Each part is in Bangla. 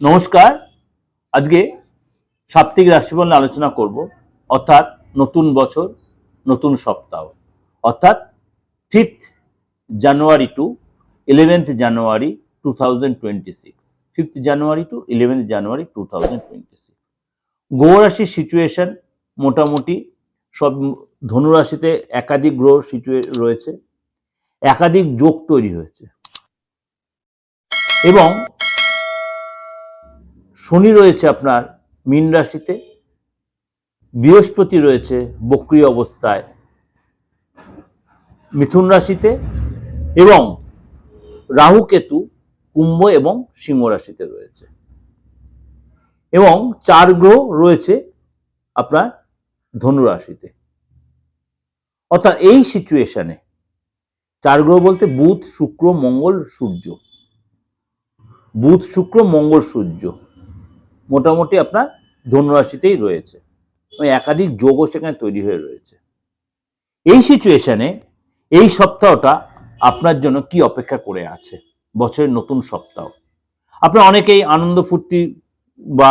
নমস্কার। আজকে সাপ্তাহিক রাশিফল নিয়ে আলোচনা করব, অর্থাৎ নতুন বছর, নতুন সপ্তাহ। অর্থাৎ fifth January to eleventh January two thousand twenty six January to eleventh January two thousand twenty six situation মোটামুটি সব ধনুরাশিতে একাধিক গ্রহ সিচুয়ে রয়েছে। একাধিক যোগ তৈরি হয়েছে। এবং শনি রয়েছে আপনার মীন রাশিতে, বৃহস্পতি রয়েছে বক্রিয় অবস্থায়, মিথুন রাশিতে এবং রাহু কেতু কুম্ভ এবং সিংহ রাশিতে রয়েছে। এবং চার গ্রহ রয়েছে আপনার ধনু রাশিতে। অর্থাৎ এই সিচুয়েশনে চার গ্রহ বলতে বুধ, শুক্র, মঙ্গল, সূর্য। বুধ, শুক্র, মঙ্গল, সূর্য। মোটামুটি আপনার ধনুরাশিতেই রয়েছে। একাধিক যোগও সেখানে তৈরি হয়ে রয়েছে। এই সিচুয়েশনে এই সপ্তাহটা আপনার জন্য কি অপেক্ষা করে আছে? বছরের নতুন সপ্তাহ। আপনার অনেকেই আনন্দ ফুর্তি বা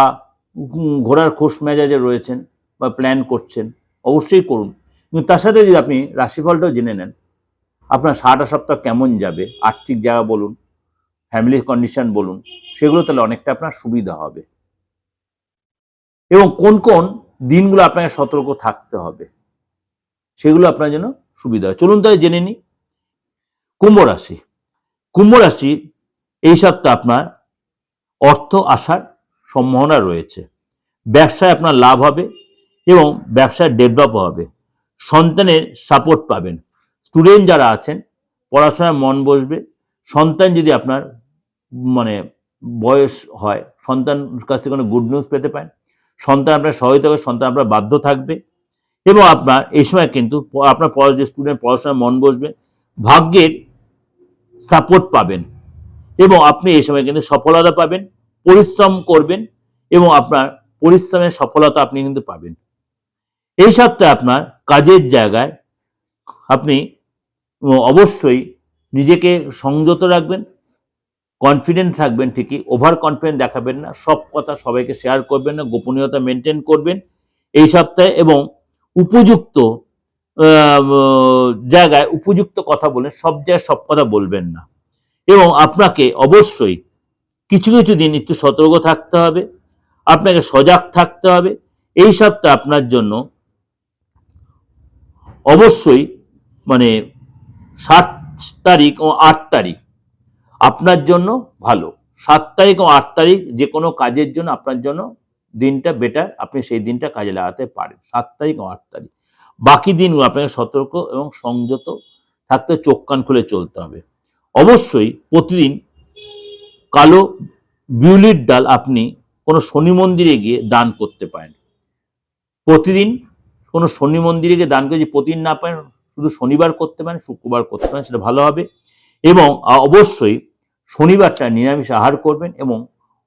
ঘোরার খোশ মেজাজে রয়েছেন বা প্ল্যান করছেন, অবশ্যই করুন। কিন্তু তার সাথে যদি আপনি রাশিফলটাও জেনে নেন, আপনার সারাটা সপ্তাহ কেমন যাবে? আর্থিক জায়গা বলুন ফ্যামিলির কন্ডিশন বলুন, সেগুলো তাহলে অনেকটা আপনার সুবিধা হবে। এবং কোন কোন দিনগুলো আপনাকে সতর্ক থাকতে হবে, সেগুলো আপনার জন্য সুবিধা হয়। চলুন তাহলে জেনে নিই। কুম্ভ রাশি। কুম্ভ রাশি, এই সপ্তাহে আপনার অর্থ আসার সম্ভাবনা রয়েছে। ব্যবসায় আপনার লাভ হবে এবং ব্যবসায় ডেভেলপ হবে। সন্তানের সাপোর্ট পাবেন। স্টুডেন্ট যারা আছেন, পড়াশোনায় মন বসবে। সন্তান যদি আপনার মানে বয়স হয়, সন্তান কাছ থেকে কোনো গুড নিউজ পেতে পারেন। সন্তান আপনার সহায়তা করে, সন্তান আপনার বাধ্য থাকবে। এবং আপনার, এই সময় কিন্তু আপনার পড়া যে স্টুডেন্ট পড়াশোনায় মন বসবে, ভাগ্যের সাপোর্ট পাবেন। এবং আপনি এই সময় কিন্তু সফলতা পাবেন, পরিশ্রম করবেন, এবং আপনার পরিশ্রমের সফলতা আপনি কিন্তু পাবেন। এই সপ্তাহে আপনার কাজের জায়গায় আপনি অবশ্যই নিজেকে সংযত রাখবেন কনফিডেন্ট থাকবেন ঠিকই ওভার কনফিডেন্ট দেখাবেন না, সব কথা সবাইকে শেয়ার করবেন না, গোপনীয়তা মেনটেন করবেন। এই সপ্তাহে এবং উপযুক্ত জায়গায় উপযুক্ত কথা বলেন সব জায়গায় সব কথা বলবেন না। এবং আপনাকে অবশ্যই কিছু কিছু দিন একটু সতর্ক থাকতে হবে, আপনাকে সজাগ থাকতে হবে। এই সপ্তাহে আপনার জন্য অবশ্যই মানে সাত তারিখ ও আট তারিখ আপনার জন্য ভালো। সাত তারিখ ও আট তারিখ যে কোনো কাজের জন্য আপনার জন্য দিনটা বেটার আপনি সেই দিনটা কাজে লাগাতে পারেন। সাত তারিখ ও আট তারিখ। বাকি দিনগুলো আপনাকে সতর্ক এবং সংযত থাকতে চোখ কান খুলে চলতে হবে। অবশ্যই প্রতিদিন কালো বিউলির ডাল আপনি কোনো শনি মন্দিরে গিয়ে দান করতে পারেন। প্রতিদিন কোনো শনি মন্দিরে গিয়ে দান করে যদি প্রতিদিন না পারেন, শুধু শনিবার করতে পারেন, শুক্রবার করতে পারেন, সেটা ভালো হবে। এবং অবশ্যই শনিবারটা নিরামিষ আহার করবেন এবং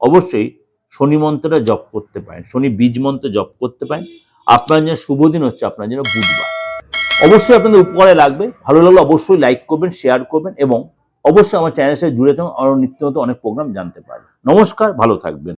অবশ্যই শনি মন্ত্রটা জপ করতে পারেন, শনি বীজ মন্ত্র জপ করতে পারেন। আপনার জন্য শুভ দিন হচ্ছে আপনার জন্য বুধবার। অবশ্যই আপনাদের উপকারে লাগবে। ভালো লাগলে অবশ্যই লাইক করবেন শেয়ার করবেন এবং অবশ্যই আমার চ্যানেলের সাথে জুড়ে থাকুন। আরও নিত্য অনেক প্রোগ্রাম জানতে পারবেন। নমস্কার, ভালো থাকবেন।